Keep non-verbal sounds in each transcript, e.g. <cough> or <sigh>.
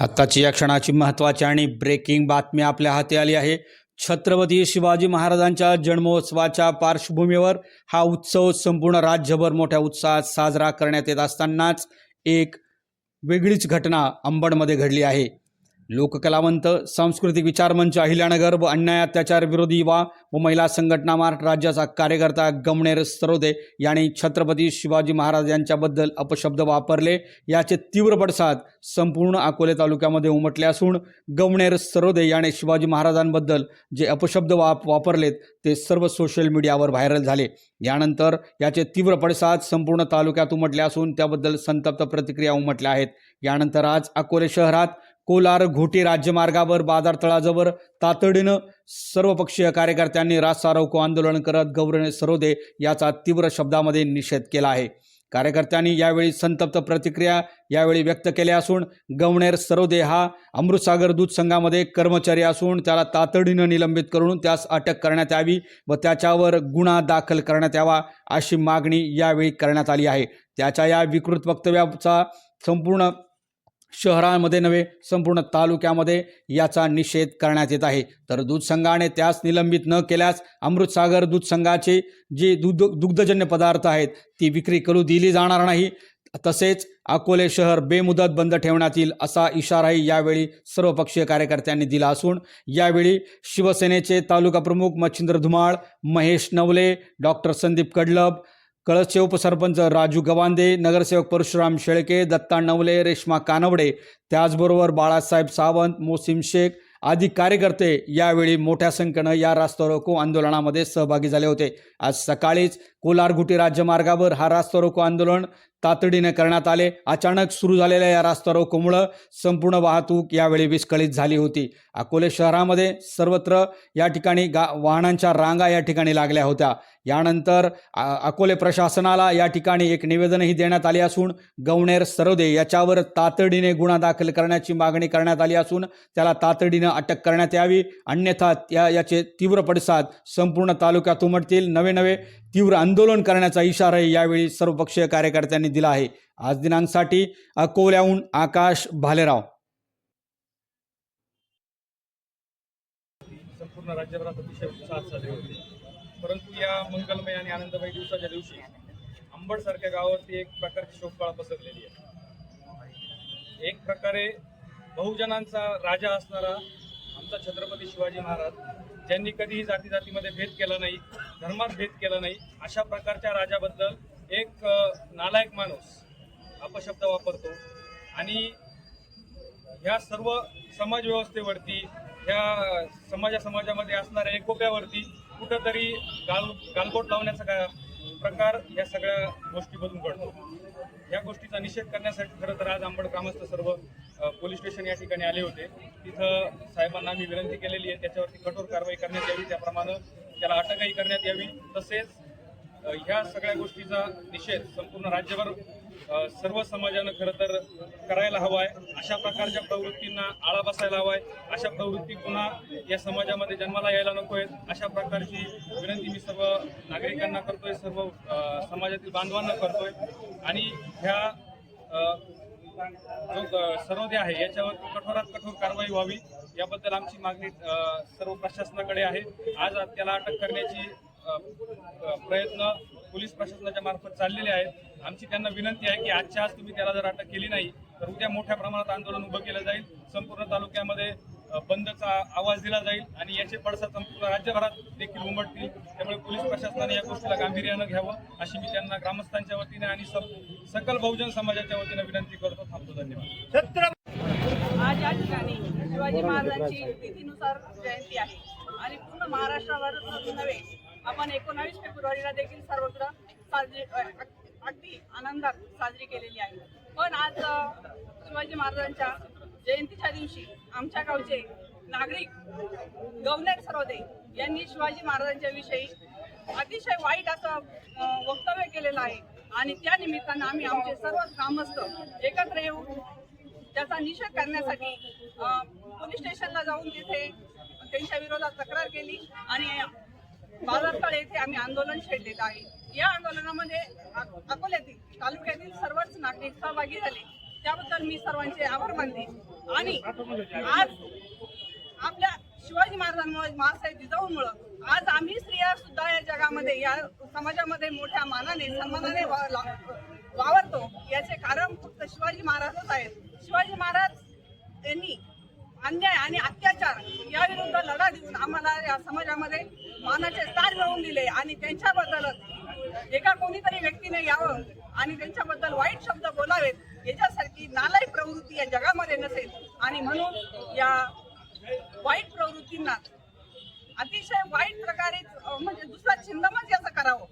आत्ताची या क्षणाची महत्त्वाची आणि ब्रेकिंग बातमी आपल्या हाती आली आहे. छत्रपती शिवाजी महाराजांच्या जन्मोत्सवाच्या पार्श्वभूमीवर हा उत्सव संपूर्ण राज्यभर मोठ्या उत्साहात साजरा करण्यात येत असतानाच एक वेगळीच घटना अंबडमध्ये घडली आहे. लोककलावंत सांस्कृतिक विचारमंच अहिल्यानगर व अन्याय अत्याचार विरोधी युवा व महिला संघटना महाराष्ट्र राज्याचा कार्यकर्ता गमणेर सरोदे यांनी छत्रपती शिवाजी महाराज यांच्याबद्दल अपशब्द वापरले. याचे तीव्र पडसाद संपूर्ण अकोले तालुक्यामध्ये उमटले असून गमणेर सरोदे याने शिवाजी महाराजांबद्दल जे अपशब्द वाप वापरलेत ते सर्व सोशल मीडियावर व्हायरल झाले. यानंतर याचे तीव्र पडसाद संपूर्ण तालुक्यात उमटले असून त्याबद्दल संतप्त प्रतिक्रिया उमटल्या आहेत. यानंतर आज अकोले शहरात कोलार घोटे राज्यमार्गावर बाजार तळाजवळ तातडीनं सर्वपक्षीय कार्यकर्त्यांनी रास्ता रोको आंदोलन करत गौरणे सरोदे याचा तीव्र शब्दामध्ये निषेध केला आहे. कार्यकर्त्यांनी यावेळी संतप्त प्रतिक्रिया यावेळी व्यक्त केल्या असून गवणेर सरोदे हा अमृतसागर दूध संघामध्ये कर्मचारी असून त्याला तातडीनं निलंबित करून त्यास अटक करण्यात यावी व त्याच्यावर गुन्हा दाखल करण्यात यावा अशी मागणी यावेळी करण्यात आली आहे. त्याच्या या विकृत वक्तव्याचा संपूर्ण शहरामध्ये नव्हे संपूर्ण तालुक्यामध्ये याचा निषेध करण्यात येत आहे. तर दूध संघाने त्यास निलंबित न केल्यास अमृतसागर दूध संघाचे जे दूध दुग्धजन्य पदार्थ आहेत ती विक्री करू दिली जाणार नाही. तसेच अकोले शहर बेमुदत बंद ठेवण्यात येईल असा इशाराही यावेळी सर्वपक्षीय कार्यकर्त्यांनी दिला असून यावेळी शिवसेनेचे तालुका प्रमुख मच्छिंद्र धुमाळ महेश नवले डॉक्टर संदीप कडलब कळसचे उपसरपंच राजू गवांदे नगरसेवक परशुराम शेळके दत्ता नवले रेश्मा कानवडे त्याचबरोबर बाळासाहेब सावंत मोसिम शेख आदी कार्यकर्ते यावेळी मोठ्या संख्येनं या रास्ता रोको आंदोलनामध्ये सहभागी झाले होते. आज सकाळीच कोलारगुटी राज्यमार्गावर हा रास्ता रोको आंदोलन तातडीने करण्यात आले. अचानक सुरू झालेल्या या रास्ता रोकोमुळं संपूर्ण वाहतूक यावेळी विस्कळीत झाली होती. अकोले शहरामध्ये सर्वत्र या ठिकाणी गा वाहनांच्या रांगा या ठिकाणी लागल्या होत्या. यानंतर अकोले प्रशासनाला या ठिकाणी एक निवेदनही देण्यात आले असून गवणेर सरोदे याच्यावर तातडीने गुन्हा दाखल करण्याची मागणी करण्यात आली असून त्याला तातडीनं अटक करण्यात यावी. अन्यथा या याचे तीव्र पडसाद संपूर्ण तालुक्यात उमटतील. नवे नवे तीव्र आंदोलन करण्याचा इशाराही यावेळी सर्वपक्षीय कार्यकर्त्यांनी दिला आहे. आज दिनांकसाठी अकोल्याहून आकाश भालेराव. संपूर्ण राज्यभरात अतिशय उत्साहात साजरे होते. परंतु या मंगलमय आणि आनंदमय दिवसाच्या दिवशी अंबड सारख्या गावावरती एक प्रकारची शोकपाळा पसरलेली आहे. एक प्रकारे बहुजनांचा राजा असणारा आमचा छत्रपती शिवाजी महाराज ज्यांनी कधीही जाती जातीमध्ये भेद केला नाही धर्मात भेद केला नाही अशा प्रकारच्या राजाबद्दल एक नालायक माणूस अपशब्द वापरतो आणि ह्या सर्व समाज व्यवस्थेवरती ह्या समाजा समाजामध्ये असणाऱ्या एकोप्यावरती कुठंतरी गाल गालबोट लावण्याचा का प्रकार या सगळ्या गोष्टीमधून घडतो या गोष्टीचा निषेध करण्यासाठी खरं तर आज आंबड ग्रामस्थ सर्व पोलीस स्टेशन या ठिकाणी आले होते. तिथं साहेबांना आम्ही विनंती केलेली आहे त्याच्यावरती कठोर कारवाई करण्यात यावी त्याप्रमाणे त्याला अटकही करण्यात यावी. तसेच ह्या सगळ्या गोष्टीचा निषेध संपूर्ण राज्यभर सर्व समाजानं खरं तर करायला हवा आहे अशा प्रकारच्या प्रवृत्तींना आळा बसायला हवा आहे अशा प्रवृत्ती पुन्हा या समाजामध्ये जन्माला यायला नको आहेत अशा प्रकारची विनंती मी सर्व नागरिकांना करतोय सर्व समाजातील बांधवांना करतोय. आणि ह्या जो अ, आहे याच्यावर कठोरात कठोर कारवाई व्हावी याबद्दल आमची मागणी सर्व प्रशासनाकडे आहे. आज त्याला अटक करण्याची प्रयत्न पोलीस प्रशासनाच्या मार्फत चाललेले आहेत. आमची त्यांना विनंती आहे की आजच्या आज तुम्ही त्याला जर अटक केली नाही तर उद्या मोठ्या प्रमाणात आंदोलन उभं केलं जाईल. संपूर्ण तालुक्यामध्ये बंदचा आवाज दिला जाईल आणि याचे पडसाद संपूर्ण राज्यभरात देखील उमटतील. त्यामुळे पोलीस प्रशासनाने या गोष्टीला गांभीर्यानं घ्यावं अशी मी त्यांना ग्रामस्थांच्या वतीने आणि सब- सकल बहुजन समाजाच्या वतीने विनंती करतो. थांबतो धन्यवाद. आज या ठिकाणी शिवाजी महाराजांची तिथीनुसार जयंती आहे. आणि पूर्ण महाराष्ट्रावरच नव्हे आपण एकोणावीस फेब्रुवारीला देखील सर्वत्र साजरी अग- अगदी आनंदात साजरी केलेली आहे. पण आज शिवाजी महाराजांच्या जयंतीच्या दिवशी आमच्या गावचे नागरिक गवनेर सरोदे यांनी शिवाजी महाराजांच्या विषयी अतिशय वाईट असं वक्तव्य केलेलं आहे. आणि त्या निमित्तानं आम्ही आमचे सर्व ग्रामस्थ एकत्र येऊन त्याचा निषेध करण्यासाठी पोलीस स्टेशनला जाऊन तिथे त्यांच्या विरोधात तक्रार केली आणि बाजारतळ येथे आम्ही आंदोलन छेडलेलं आहे. या आंदोलनामध्ये अकोल्यातील तालुक्यातील सर्वच नागरिक सहभागी झाले. त्याबद्दल मी सर्वांचे आभार मानते. आणि आज आपल्या शिवाजी महाराजांमुळे महासाहेब जिजाऊमुळं आज आम्ही स्त्रिया सुद्धा या जगामध्ये या समाजामध्ये मोठ्या मानाने सन्मानाने वावरतो. याचे कारण फक्त शिवाजी महाराजच आहेत. शिवाजी महाराज यांनी अन्याय आणि अत्याचार या विरुद्ध लढा देऊन आम्हाला या समाजामध्ये मानाचे स्थान मिळवून दिले आणि त्यांच्याबद्दलच एका कोणीतरी व्यक्तीने यावं आणि त्यांच्याबद्दल वाईट शब्द बोलावेत याच्यासारखी नालायक प्रवृत्ती या जगामध्ये नसेल. आणि म्हणून या वाईट प्रवृत्तींना अतिशय वाईट प्रकारे म्हणजे दुसरा छिंदमच याचं करावं.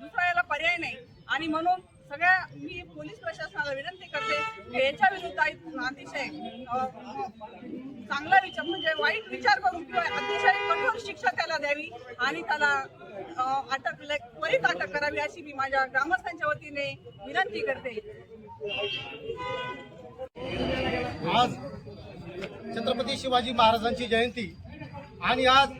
दुसरा याला पर्याय नाही. आणि म्हणून सगळ्या मी पोलीस प्रशासनाला विनंती करते याच्या विरुद्ध अतिशय चांगला विचार म्हणजे वाईट विचार करून किंवा अतिशय कठोर शिक्षा त्याला द्यावी आणि त्याला अटक त्वरित अटक करावी अशी मी माझ्या ग्रामस्थांच्या वतीने विनंती करते. आज छत्रपती शिवाजी महाराजांची जयंती आणि आज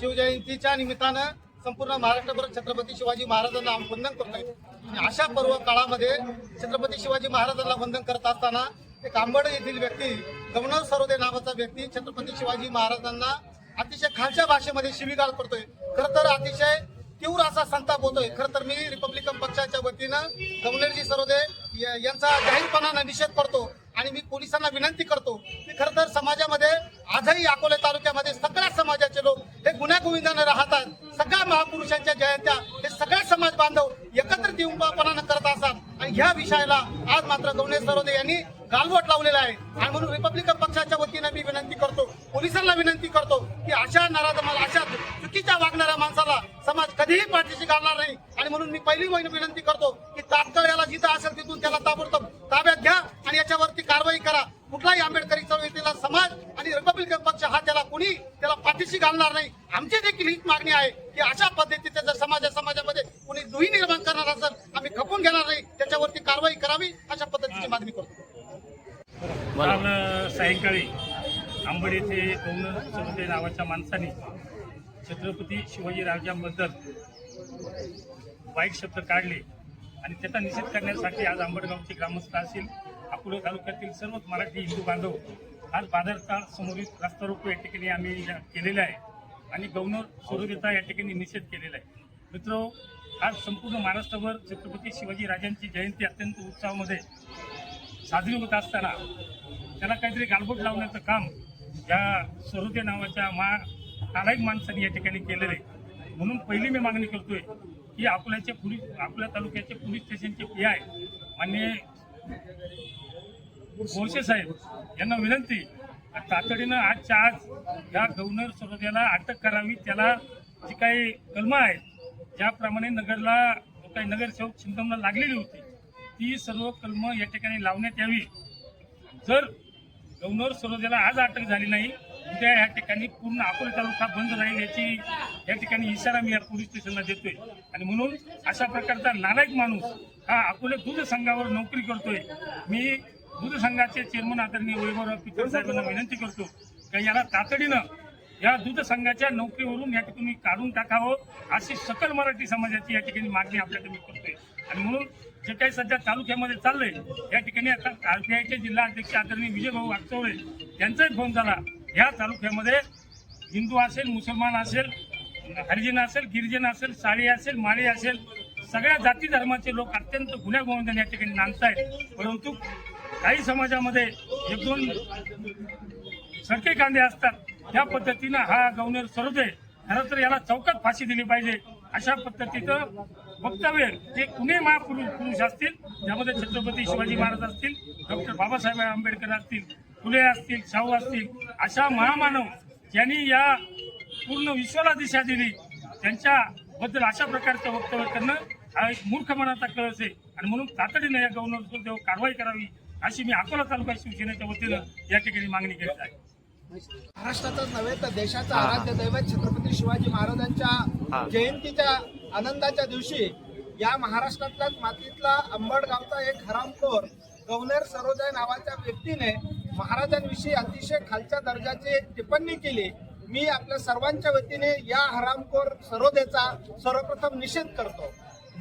शिवजयंतीच्या निमित्तानं संपूर्ण महाराष्ट्रभर छत्रपती शिवाजी महाराजांना आम्ही वंदन करतोय. अशा पर्व काळामध्ये छत्रपती शिवाजी महाराजांना वंदन करत असताना एक आंबड येथील व्यक्ती गमनर सरोदे नावाचा व्यक्ती छत्रपती शिवाजी महाराजांना अतिशय खालच्या भाषेमध्ये शिवीगाळ करतोय. खर तर अतिशय तीव्र असा संताप होतोय. खर तर मी रिपब्लिकन पक्षाच्या वतीनं गमनेरजी सरोदे या- यांचा जाहीरपणानं निषेध करतो आणि मी पोलिसांना विनंती करतो की खरं तर समाजामध्ये आजही अकोले तालुक्यामध्ये सगळ्या समाजाचे लोक हे गुन्हा गोविंदाने राहतात. सगळ्या महापुरुषांच्या जयंत्या सगळे समाज बांधव एकत्र येऊनपणानं करत असतात आणि ह्या विषयाला आज मात्र गवणे सरोदे यांनी गालवट लावलेला आहे. आणि म्हणून रिपब्लिकन पक्षाच्या वतीनं मी विनंती करतो पोलिसांना विनंती करतो की अशा नराधमाला अशा चुकीच्या वागणाऱ्या माणसाला समाज कधीही पाठीशी घालणार नाही. आणि म्हणून मी पहिली वहिनी विनंती करतो की तात्काळ याला जिथं असेल तिथून त्याला ताबडतोब ताब्यात घ्या आणि याच्यावरती कारवाई करा कुठलाही आंबेडकरी चळवळीतला समाज आणि रिपब्लिकन पक्ष हा त्याला कुणी त्याला पाठीशी घालणार नाही आमची देखील हीच मागणी आहे की अशा पद्धतीचे जर समाजा समाजामध्ये कुणी दुही निर्माण करणार असेल आम्ही खपून घेणार नाही त्याच्यावरती कारवाई करावी अशा पद्धतीची मागणी करतो काल अ, सायंकाळी आंबड येथे गौण सरोदे नावाच्या माणसाने छत्रपती शिवाजी राजांबद्दल वाईट शब्द काढले आणि त्याचा निषेध करण्यासाठी आज आंबडगावचे ग्रामस्थ असतील अकोले तालुक्यातील सर्वच मराठी हिंदू बांधव आज बाजारकाळ समोरील रास्ता रोको या ठिकाणी आम्ही या- केलेला आहे आणि गव्हर्नर सरोदेचा या ठिकाणी निषेध केलेला आहे. मित्र आज संपूर्ण महाराष्ट्रभर छत्रपती शिवाजी राजांची जयंती अत्यंत उत्साहामध्ये साजरी होत असताना त्याला काहीतरी गालबोट लावण्याचं काम ह्या सरोदे नावाच्या मा नालायक माणसाने या ठिकाणी केलेलं आहे. म्हणून पहिली मी मागणी करतोय की अकोल्याचे पोलीस अकोला तालुक्याचे पोलीस स्टेशनचे पी आय मान्य बोरसे साहेब यांना विनंती तातडीनं आजच्या आज या गव्हर्नर सरोद्याला अटक करावी. त्याला जी काही कलमं आहेत ज्याप्रमाणे नगरला काही नगरसेवक चिंतमला लागलेली होती ती सर्व कलमं या ठिकाणी लावण्यात यावी. जर गव्हर्नर सरोद्याला आज अटक झाली नाही. उद्या या ठिकाणी पूर्ण अकोला तालुका बंद राहील याची या ठिकाणी इशारा मी या पोलीस स्टेशनला देतोय. आणि म्हणून अशा प्रकारचा नालायक माणूस हा अकोले दूध संघावर नोकरी करतोय. मी दूध संघाचे चेअरमन आदरणीय वैभवराव पिचड साहेबांना विनंती करतो की याला तातडीनं या दूध संघाच्या नोकरीवरून या ठिकाणी काढून टाकावं अशी सकल मराठी समाजाची या ठिकाणी मागणी आपल्याकडे मी करतोय. आणि म्हणून जे काही सध्या तालुक्यामध्ये चाललंय या ठिकाणी आता आरपीआयचे जिल्हा अध्यक्ष आदरणीय विजयभाऊ वागचौरे यांचाही फोन झाला. या तालुक्यामध्ये हिंदू असेल मुसलमान असेल हरिजन असेल गिरिजन असेल साळी असेल माळी असेल सगळ्या जाती धर्माचे लोक अत्यंत गुन्ह्या गोविंदाने या ठिकाणी नांदतायत परंतु काही समाजामध्ये एक दोन सडके कांदे असतात. त्या पद्धतीनं हा गव्हर्नर सरोदे खरं तर याला चौकात फाशी दिली पाहिजे. अशा पद्धतीचं वक्तव्य जे कुणी महापुरुष पुरुष असतील त्यामध्ये छत्रपती शिवाजी महाराज असतील डॉक्टर बाबासाहेब आंबेडकर असतील फुले असतील शाहू असतील अशा महामानव ज्यांनी या पूर्ण विश्वाला दिशा दिली त्यांच्याबद्दल अशा प्रकारचं वक्तव्य करणं हा एक मूर्खपणाचा कळस आहे. आणि म्हणून तातडीनं या गव्हर्नर सरोदेवर कारवाई करावी अशी मी अकोला तालुका शिवसेनेच्या वतीनं या ठिकाणी मागणी करीत आहे. महाराष्ट्राचाच नव्हे तर देशाचा आराध्य दैवत छत्रपती शिवाजी महाराजांच्या जयंतीच्या आनंदाच्या दिवशी या महाराष्ट्रातल्याच मातीतला अंबड गावचा एक हरामखोर गव्हर्नर सरोदय नावाच्या व्यक्तीने महाराजांविषयी अतिशय खालच्या दर्जाची एक टिप्पणी केली. मी आपल्या सर्वांच्या वतीने या हरामखोर सरोदेचा सर्वप्रथम निषेध करतो.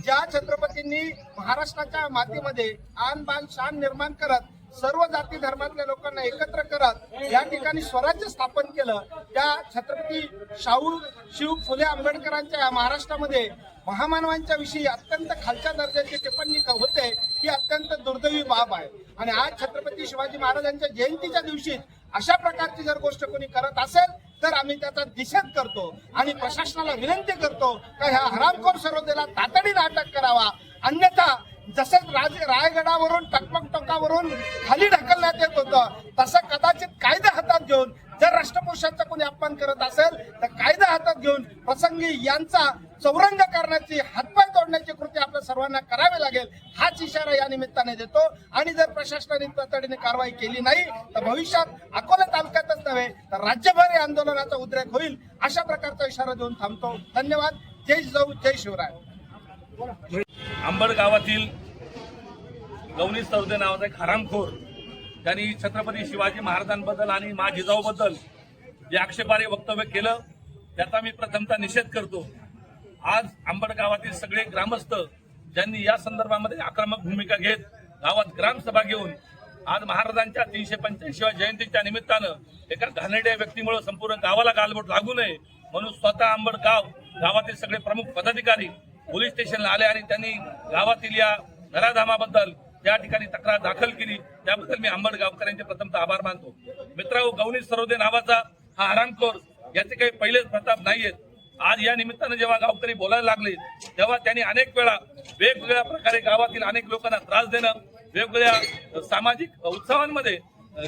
ज्या छत्रपतींनी महाराष्ट्राच्या मातीमध्ये आन बान शान निर्माण करत सर्व जाती धर्मातल्या लोकांना एकत्र करत या ठिकाणी स्वराज्य स्थापन केलं. त्या छत्रपती शाहू शिव फुले आंबेडकरांच्या या महाराष्ट्रामध्ये महामानवांच्या विषयी अत्यंत खालच्या दर्जाची टिप्पणी होते ही अत्यंत दुर्दैवी बाब आहे. आणि आज छत्रपती शिवाजी महाराजांच्या जयंतीच्या दिवशी अशा प्रकारची जर गोष्ट कोणी करत असेल तर आम्ही त्याचा निषेध करतो आणि प्रशासनाला विनंती करतो का ह्या हरामखोर सरोदेला तातडीने अटक करावा. अन्यथा जसं राज रायगडावरून टकमक टोकावरून खाली ढकलण्यात येत होतं तसं कदाचित कायदा हातात घेऊन जर राष्ट्रपुरुषांचा कोणी अपमान करत असेल तर कायदा हातात घेऊन प्रसंगी यांचा चौरंग करण्याची हातपाय तोडण्याची कृती आपल्या सर्वांना करावी लागेल हाच इशारा या निमित्ताने देतो. आणि जर प्रशासनाने तातडीने कारवाई केली नाही तर भविष्यात अकोला तालुक्यातच नव्हे तर राज्यभर या आंदोलनाचा उद्रेक होईल अशा प्रकारचा इशारा देऊन थांबतो. धन्यवाद. जय जाऊ जय शिवराय. अंबड गावातील गवनी सरदे नावाचा एक हरामखोर त्यांनी छत्रपती शिवाजी महाराजांबद्दल आणि मा जिजाऊबद्दल जे आक्षेपारे वक्तव्य केलं त्याचा मी प्रथमता निषेध करतो. आज अंबड गावातील सगळे ग्रामस्थ ज्यांनी या संदर्भामध्ये आक्रमक भूमिका घेत गावात ग्रामसभा घेऊन आज महाराजांच्या तीनशे पंच्याऐंशीव्या जयंतीच्या निमित्तानं एका घाणेरड्या व्यक्तीमुळे संपूर्ण गावाला गालबोट लागू नये म्हणून स्वतः अंबड गाव गावातील सगळे प्रमुख पदाधिकारी पोलीस स्टेशनला आले आणि त्यांनी गावातील या नराधामाबद्दल त्या ठिकाणी तक्रार दाखल केली. त्याबद्दल मी आंबड गावकऱ्यांचे प्रथमतः आभार मानतो. मित्र गवनी सरोदे नावाचा हा हरामखोर याचे काही पहिलेच प्रताप नाहीयेत. आज या निमित्तानं जेव्हा गावकरी बोलायला लागले तेव्हा त्यांनी अनेक वेळा वेगवेगळ्या प्रकारे गावातील अनेक लोकांना त्रास देणं वेगवेगळ्या सामाजिक उत्सवांमध्ये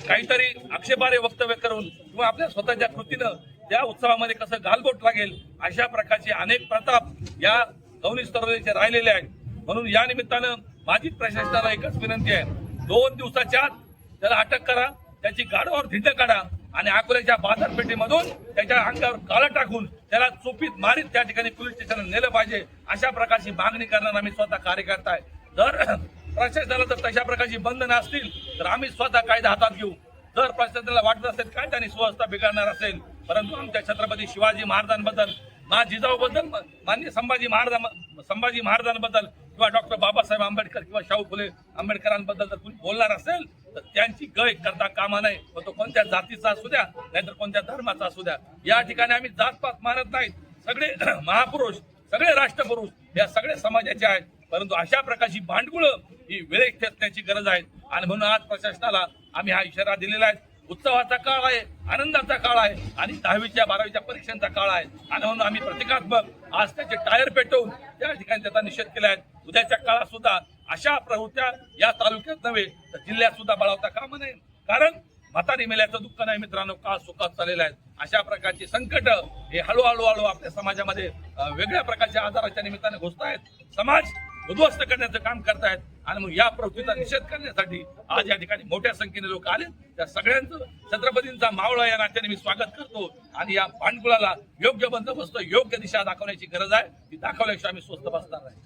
काहीतरी आक्षेपारे वक्तव्य करून किंवा आपल्या स्वतःच्या कृतीनं त्या उत्सवामध्ये कसं गालबोट लागेल अशा प्रकारचे अनेक प्रताप या गवनी स्तराचे राहिलेले आहेत. म्हणून या निमित्तानं माझी प्रशासनाला एकच विनंती आहे. दोन दिवसाच्या आत त्याला अटक करा त्याची गाडावर धिंड काढा आणि अकोल्याच्या बाजारपेठेमधून त्याच्या अंगावर काळा टाकून त्याला चोपीत मारीत त्या ठिकाणी पोलीस स्टेशनला नेलं पाहिजे अशा प्रकारची मागणी करणार आम्ही स्वतः कार्यकर्ता आहे. जर <clears throat> प्रशासनाला जर तशा प्रकारची बंधनं असतील तर आम्ही स्वतः कायदा हातात घेऊ. जर प्रशासनाला वाटत असेल काय त्यांनी सुव्यवस्था बिघडणार असेल परंतु आमच्या छत्रपती शिवाजी महाराजांबद्दल मा जिजाऊबद्दल मान्य संभाजी महाराज संभाजी महाराजांबद्दल किंवा डॉक्टर बाबासाहेब आंबेडकर किंवा शाहू फुले आंबेडकरांबद्दल जर कोणी बोलणार असेल तर त्यांची गय करता कामा नाही मग तो कोणत्या जातीचा असू द्या नाहीतर कोणत्या धर्माचा असू द्या या ठिकाणी आम्ही जातपात मानत नाहीत सगळे महापुरुष सगळे राष्ट्रपुरुष या सगळ्या समाजाचे आहेत परंतु अशा प्रकारची भांडगुळं ही वेळेत ठेचण्याची गरज आहे आणि म्हणून आज प्रशासनाला आम्ही हा इशारा दिलेला आहे उत्सवाचा काळ आहे आनंदाचा काळ आहे आणि दहावीच्या बारावीच्या परीक्षांचा काळ आहे. आणि म्हणून आम्ही प्रतिकात्मक आज त्याचे टायर पेटवून त्या ठिकाणी त्याचा निषेध केला आहे. उद्याच्या काळात सुद्धा अशा प्रवृत्त्या या तालुक्यात नव्हे तर जिल्ह्यात सुद्धा बळावता कामा नये कारण म्हातारी मेल्याचं दुःख नाही मित्रांनो काळ सुखात चाललेला आहे. अशा प्रकारची संकट हे हळूहळू हळू आपल्या समाजामध्ये वेगळ्या प्रकारच्या आजाराच्या निमित्ताने घुसत आहेत समाज उद्ध्वस्त करण्याचं काम करतायत. आणि मग या प्रवृत्तीचा निषेध करण्यासाठी आज या ठिकाणी मोठ्या संख्येने लोक आले. त्या सगळ्यांचं छत्रपतींचा मावळा या नात्याने मी स्वागत करतो. आणि या पाणकुळाला योग्य बंदोबस्त योग्य दिशा दाखवण्याची गरज आहे. ती दाखवल्याशिवाय आम्ही स्वस्त बसणार नाही.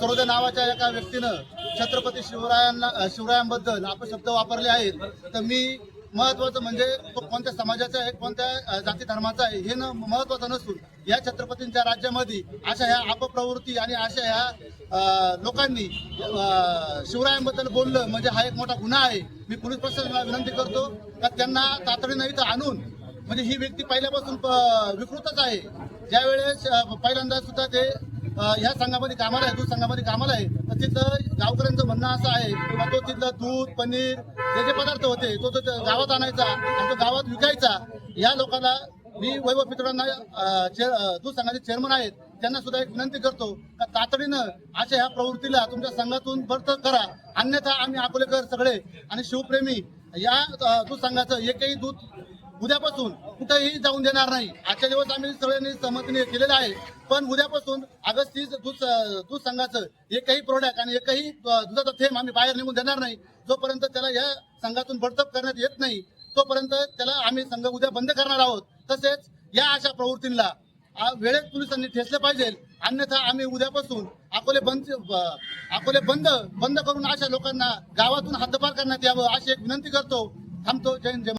सरोदे नावाच्या एका व्यक्तीनं छत्रपती शिवरायांना शिवरायांबद्दल अपशब्द वापरले आहेत. तर मी महत्वाचं म्हणजे तो कोणत्या समाजाचा आहे कोणत्या जाती धर्माचा आहे हे न महत्वाचं नसून या छत्रपतींच्या राज्यामध्ये अशा ह्या अपप्रवृत्ती आणि अशा ह्या लोकांनी शिवरायांबद्दल बोललं म्हणजे हा एक मोठा गुन्हा आहे. मी पोलीस प्रशासनाला विनंती करतो का त्यांना तातडीनं इथं आणून म्हणजे ही व्यक्ती पहिल्यापासून प- विकृतच आहे. ज्यावेळेस पहिल्यांदा सुद्धा ते ह्या संघामध्ये कामाला आहे दूध संघामध्ये कामाला आहे तर तिथं गावकऱ्यांचं म्हणणं असं आहे की तो तिथलं दूध पनीर जे जे पदार्थ होते तो तो गावात आणायचा आणि तो गावात विकायचा या लोकांना मी वैभव पितोडांना दूध संघाचे चेअरमन आहेत. त्यांना सुद्धा एक विनंती करतो का तातडीनं अशा ह्या प्रवृत्तीला तुमच्या संघातून बर्त करा. अन्यथा आम्ही अकोलेकर सगळे आणि शिवप्रेमी या दूध संघाचं एकही दूध उद्यापासून कुठेही जाऊन देणार नाही. आजच्या दिवस आम्ही सगळ्यांनी सहमतीने केलेलं आहे. पण उद्यापासून ऑगस्ट तीस दूध दूध संघाचं एकही प्रोडक्ट आणि एकही दुधाचा थेंब आम्ही बाहेर निघून देणार नाही. जोपर्यंत त्याला या संघातून बडतप करण्यात येत नाही तोपर्यंत त्याला आम्ही संघ उद्या बंद करणार आहोत तसेच या अशा प्रवृत्तींना वेळेत पोलिसांनी ठेचले पाहिजे. अन्यथा आम्ही उद्यापासून अकोले बंद अकोले बंद बंद करून अशा लोकांना गावातून हद्दपार करण्यात यावं अशी एक विनंती करतो. थांबतो. जय जय